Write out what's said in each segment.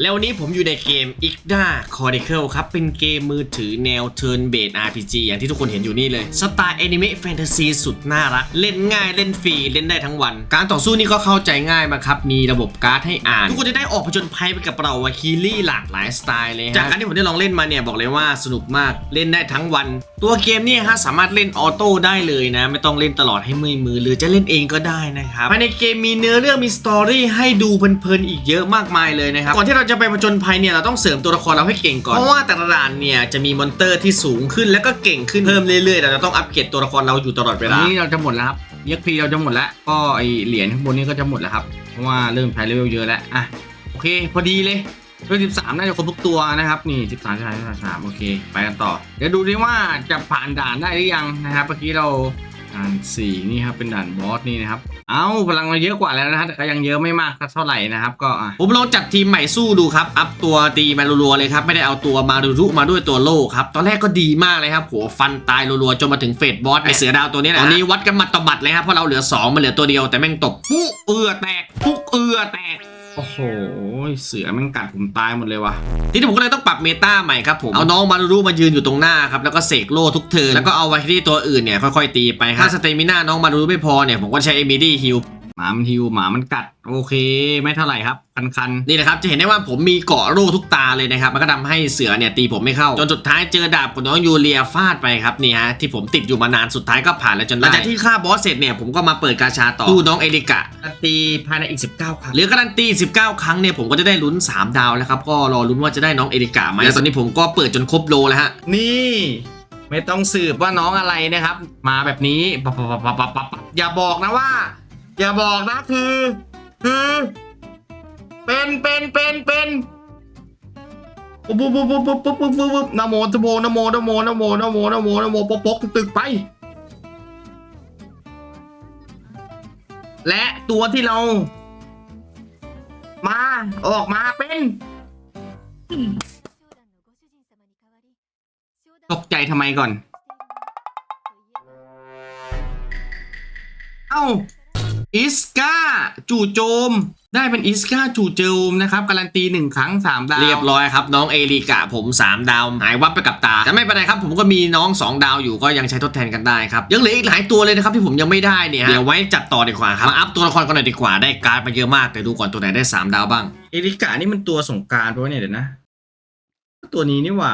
แล้ววันนี้ผมอยู่ในเกม i g d a Chronicle ครับ เป็นเกมมือถือแนว Turn Based RPG อย่างที่ทุกคนเห็นอยู่นี่เลยสไตล์แอนิเมะแฟนตาซีสุดน่ารัก เล่นง่ายเล่นฟรี เล่นได้ทั้งวัน การต่อสู้นี่ก็เข้าใจง่ายมากครับ มีระบบการ์ดให้อ่าน ทุกคนจะได้ออกผจญภัยไปกับเราวาคิลี่หลากหลายสไตล์เลยจากการที่ผมได้ลองเล่นมาเนี่ยบอกเลยว่าสนุกมากเล่นได้ทั้งวัน ตัวเกมนี่ฮะสามารถเล่นออโต้ได้เลยนะ ไม่ต้องเล่นตลอดให้เมื่อยมือ หรือจะเล่นเองก็ได้นะครับภายในเกมมีเนื้อเรื่องมีสตอรี่ให้ดูเพลินๆอีกเยอะมากมายเลยนะครับก่อนที่เราจะไปผจญภัยเนี่ยเราต้องเสริมตัวละครเราให้เก่งก่อนเพราะว่าแต่ละด่านเนี่ยจะมีมอนเตอร์ที่สูงขึ้นแล้วก็เก่งขึ้นเพิ่มเรื่อยๆเราจะต้องอัปเกรดตัวละครเราอยู่ตลอดเวลานี้เราจะหมดแล้วครับยักษ์พีเราจะหมดแล้วก็ไอเหรียญข้างบนนี้ก็จะหมดแล้วครับเพราะว่าเริ่มใช้เลเวลเยอะแล้วอะโอเค พอดีเลยเลเวลสิบสามน่าจะครบทุกตัวนะครับ นี่สิบสามสิบสามสิบสามโอเค ไปกันต่อ เดี๋ยวดูดิว่าจะผ่านด่านได้หรือยังนะครับ เมื่อกี้เราด่านสี่นี่ครับ เป็นด่านบอสนี่นะครับ เอ้าพลังเราเยอะกว่าแล้วนะฮะแต่ก็ยังเยอะไม่มากสักเท่าไหร่นะครับก็อะผมลองจัดทีมใหม่สู้ดูครับ อัพตัวตีมารัวๆเลยครับ ไม่ได้เอาตัวมารุรุมาด้วยตัวโล่ครับ ตอนแรกก็ดีมากเลยครับโหฟันตายรัวๆจนมาถึงเฟสบอสไอเสือดาวตัวนี้แหละตอนนี้วัดกันหมัดต่อหมัดเลยครับเพราะเราเหลือ2มันเหลือตัวเดียวแต่แม่งตบปุ๊เอือแตกปุ๊เอือแตก โอ้โห เสือมันกัดผมตายหมดเลยว่ะ ทีนี้ผมก็เลยต้องปรับเมตาใหม่ครับผม เอาน้องมารูรูมายืนอยู่ตรงหน้าครับ แล้วก็เสกโล่ทุกเทิร์นแล้วก็เอาไว้ที่ตัวอื่นเนี่ยค่อยๆตีไปครับถ้าสเตมิน่าน้องมารูรูไม่พอเนี่ยผมก็ใช้เอมิดี้ฮิล หมามันฮิวหมามันกัด โอเค ไม่เท่าไหร่ครับคันคันๆ นี่นะครับ จะเห็นได้ว่าผมมีเกาะโล่ทุกตาเลยนะครับ มันก็ทำให้เสือเนี่ยตีผมไม่เข้า จนสุดท้ายเจอดาบของน้องยูเลียฟาดไปครับนี่ฮะที่ผมติดอยู่มานานสุดท้ายก็ผ่านแล้วจนได้หลังจากที่ฆ่าบอสเสร็จเนี่ยผมก็มาเปิดกาชาต่อดูน้องเอลิกะการันตีภายในอีก 19 ครั้งเหลือการันตี 19 ครั้งเนี่ยผมก็จะได้ลุ้น 3 ดาวแล้วครับก็รอลุ้นว่าจะได้น้องเอลิกะไหมแล้วตอนนี้ผมก็เปิดจนครบโลแล้วฮะนี่ไม่ต้องสืบว่าน้องอะไรนะครับ มาแบบนี้ปับปับปับปับปับปับอย่าบอกนะว่า อย่าบอกนะคือ คือ เป็นเป็นเป็นเป็นปุ๊บปุ๊บปุ๊บปุ๊บปุ๊บปุ๊บปุ๊บปุ๊บนโมนโมนโมนโมนโมนโมนโมนโมปกปกตึกไป และตัวที่เรา มาออกมาเป็นตกใจทำไมก่อน เอ้า อิสกาจู่โจม ได้เป็นอิสกาจู่โจมนะครับ การันตีหนึ่งครั้งสามดาว เรียบร้อยครับ น้องเอลิกะผม 3 ดาว หายวับไปกับตา แต่ไม่เป็นไรครับ ผมก็มีน้อง 2 ดาวอยู่ก็ยังใช้ทดแทนกันได้ครับ ยังเหลืออีกหลายตัวเลยนะครับที่ผมยังไม่ได้เนี่ยฮะเดี๋ยวไว้จัดต่อดีกว่าครับ มาอัพตัวละครกันหน่อยดีกว่าได้การ์ดมาเยอะมากแต่ดูก่อนตัวไหนได้ 3 ดาวบ้าง เอริกานี่มันตัวสงกรารเพราะว่าเนี่ยเดี๋ยวนะ ตัวนี้นี่หว่า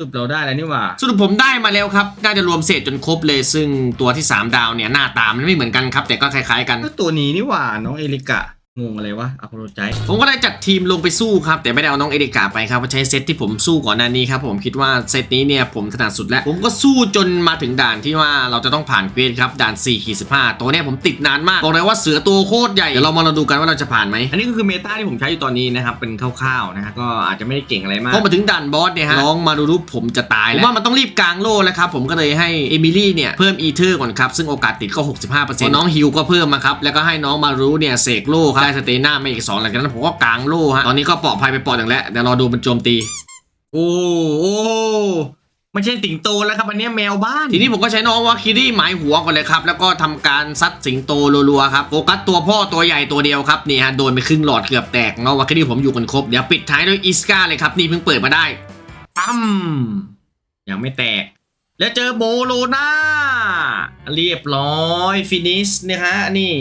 สุดเราได้แล้วนี่หว่าสรุปผมได้มาแล้วครับ น่าจะรวมเศษจนครบเลย ซึ่งตัวที่ 3 ดาวเนี่ยหน้าตามันไม่เหมือนกันครับ แต่ก็คล้ายๆกัน ก็ตัวนี้นี่หว่าน้องเอริกะ งงอะไรวะอโพโลใจ ผมก็ได้จัดทีมลงไปสู้ครับ แต่ไม่ได้เอาน้องเอริกาไปครับเพราะใช้เซตที่ผมสู้ก่อนหน้านี้ครับ ผมคิดว่าเซตนี้เนี่ยผมถนัดสุดแล้ว ผมก็สู้จนมาถึงด่านที่ว่าเราจะต้องผ่านเควสครับ ด่าน4ขีด15ตัวเนี้ยผมติดนานมาก บอกเลยว่าเสือตัวโคตรใหญ่ เดี๋ยวเรามาลองดูกันว่าเราจะผ่านไหม อันนี้ก็คือเมตาที่ผมใช้อยู่ตอนนี้นะครับ เป็นคร่าวๆนะฮะก็อาจจะไม่ได้เก่งอะไรมากพอมาถึงด่านบอสเนี่ยฮะน้องมาดูรูปผมจะตายแล้วผมว่ามันต้องรีบกางโล่แล้วครับผมก็เลยให้เอมิลี่เนี่ยเพิ่มอีเทอร์ก่อนครับซึ่งโอกาสติดก็65%น้องฮิวก็เพิ่มมาครับแล้วก็ให้น้องมารู้เนี่ยเสกโล่ครับได้สเตน่ามาอีกสองหลังจากนั้นผมก็กางโล่ฮะตอนนี้ก็ปลอดภัยไปปลอดหนึ่งแล้วเดี๋ยวรอดูมันโจมตี โอ้โอ้ไม่ใช่สิงโตแล้วครับอันนี้แมวบ้าน ทีนี้ผมก็ใช้น้องวาคิรี่หมายหัวก่อนเลยครับ แล้วก็ทำการซัดสิงโตรัวๆครับโฟกัสตัวพ่อตัวใหญ่ตัวเดียวครับนี่ฮะโดนไปครึ่งหลอดเกือบแตกน้องวาคิรี่ผมอยู่กันครบเดี๋ยวปิดท้ายด้วยอิสกาเลยครับนี่เพิ่งเปิดมาได้ตั้มยังไม่แตก แล้วเจอโบโลนาเรียบร้อยฟินิชนะฮะนี่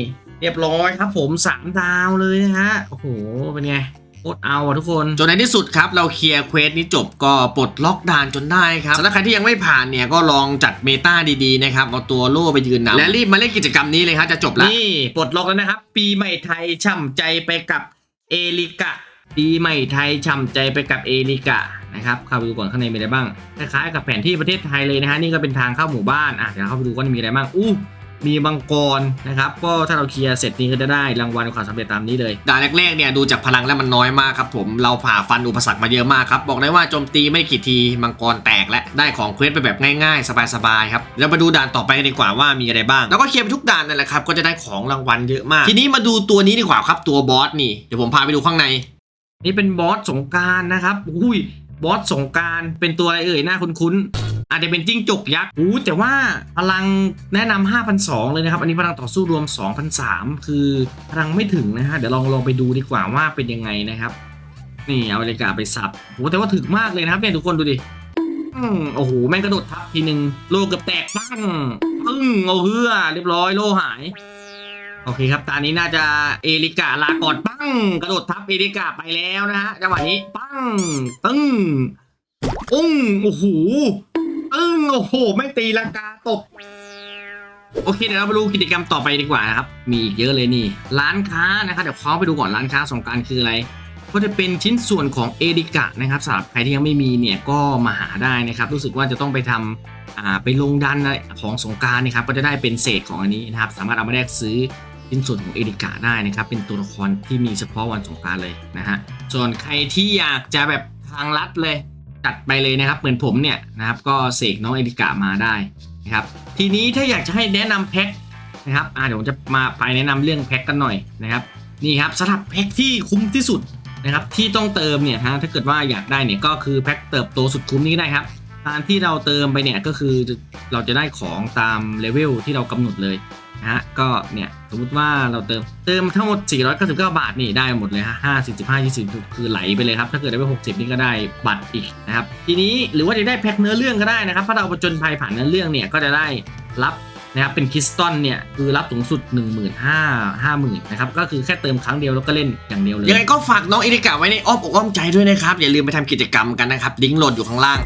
เรียบร้อยครับผมสามดาวเลยนะฮะโอ้โหเป็นไงโคตรเอาอะทุกคน จนในที่สุดครับ เราเคลียร์เควสนี้จบก็ปลดล็อกด่านจนได้ครับสำหรับใครที่ยังไม่ผ่านเนี่ยก็ลองจัดเมตาดีๆนะครับเอาตัวโล่ไปยืนนำและรีบมาเล่นกิจกรรมนี้เลยครับจะจบแล้วนี่ปลดล็อกแล้วนะครับ ปีใหม่ไทยช่ำใจไปกับเอลิกะปีใหม่ไทยช่ำใจไปกับเอลิกะนะครับเข้าไปดูก่อนข้างในมีอะไรบ้างคล้ายๆกับแผนที่ประเทศไทยเลยนะฮะนี่ก็เป็นทางเข้าหมู่บ้านอะเดี๋ยวเข้าไปดูว่ามีอะไรบ้างอู้ มีมังกรนะครับก็ถ้าเราเคลียร์เสร็จนี้ก็จะได้รางวัลความสำเร็จตามนี้เลยด่านแรกๆเนี่ยดูจากพลังแล้วมันน้อยมากครับผมเราผ่าฟันอุปสรรคมาเยอะมากครับบอกได้ว่าโจมตีไม่กี่ทีมังกรแตกและได้ของเควสไปแบบง่ายๆ สบายๆครับเรามาดูด่านต่อไปกันดีกว่าว่ามีอะไรบ้าง แล้วก็เคลียร์ไปทุกด่านนั่นแหละครับก็จะได้ของรางวัลเยอะมาก ทีนี้มาดูตัวนี้ดีกว่าครับตัวบอสนี่เดี๋ยวผมพาไปดูข้างใน นี่เป็นบอสสงกรารนะครับอุ้ยบอสสงกรารเป็นตัวอะไรเอ่ยหน้าคุ้นๆ อาจจะเป็นจิ้งจกยักษ์อู้แต่ว่าพลังแนะนำ5,200 เลยนะครับ อันนี้พลังต่อสู้รวม2,300คือพลังไม่ถึงนะฮะ เดี๋ยวลองลองไปดูดีกว่าว่าเป็นยังไงนะครับ นี่เอาบรรยากาศไปสับโหแต่ว่าถึกมากเลยนะครับเนี่ยทุกคนดูดิอืมโอ้โห แม่งกระโดดทับทีหนึ่งโลเกือบแตกปั้งปึ้งเอาเฮือเรียบร้อยโลหายโอเคครับ ตอนนี้น่าจะเอริกาลาก่อนปั้ง กระโดดทับเอริกาไปแล้วนะฮะจังหวะนี้ปั้งตึ้งอุ้งโอ้โห โอ้โหไม่ตีลังกาตบโอเคเดี๋ยวเราไปดูกิจกรรมต่อไปดีกว่านะครับ มีอีกเยอะเลยนี่ ร้านค้านะครับเดี๋ยวเขาไปดูก่อนร้านค้าสงการคืออะไร ก็จะเป็นชิ้นส่วนของเอริกะนะครับสำหรับใครที่ยังไม่มีเนี่ยก็มาหาได้นะครับ รู้สึกว่าจะต้องไปทำอ่าไปลงดันของสงการนะครับก็จะได้เป็นเศษของอันนี้นะครับ สามารถเอามาแลกซื้อชิ้นส่วนของเอริกะได้นะครับ เป็นตัวละครที่มีเฉพาะวันสงการเลยนะฮะส่วนใครที่อยากจะแบบทางลัดเลย จัดไปเลยนะครับ เหมือนผมเนี่ยนะครับ ก็เสกน้องเอริกะมาได้นะครับ ทีนี้ถ้าอยากจะให้แนะนำแพ็คนะครับอ่าเดี๋ยวผมจะมาไปแนะนำเรื่องแพ็คกันหน่อยนะครับ นี่ครับสำหรับแพ็คที่คุ้มที่สุดนะครับที่ต้องเติมเนี่ยฮะถ้าเกิดว่าอยากได้เนี่ยก็คือแพ็คเติบโตสุดคุ้มนี้ได้ครับการที่เราเติมไปเนี่ยก็คือเราจะได้ของตามเลเวลที่เรากำหนดเลย นะฮะก็เนี่ยสมมติว่าเราเติมเติมทั้งหมด 499 บาทนี่ได้หมดเลยฮะ5 45 20 คือไหลไปเลยครับ ถ้าเกิดได้ไป 60 นี่ก็ได้บัตรอีกนะครับ ทีนี้หรือว่าจะได้แพ็คเนื้อเรื่องก็ได้นะครับถ้าเราประจนภัยผ่านเนื้อเรื่องเนี่ยก็จะได้รับนะครับเป็นคริสตัลเนี่ยคือรับสูงสุด 1 5 0 0 0 50,000นะครับก็คือแค่เติมครั้งเดียวแล้วก็เล่นอย่างเดียวเลยยังไงก็ฝากน้องเอริกาไว้ในอ้อมอกอ้อมใจด้วยนะครับอย่าลืมไปทำกิจกรรมกันนะครับลิงก์โหลดอยู่ข้างล่าง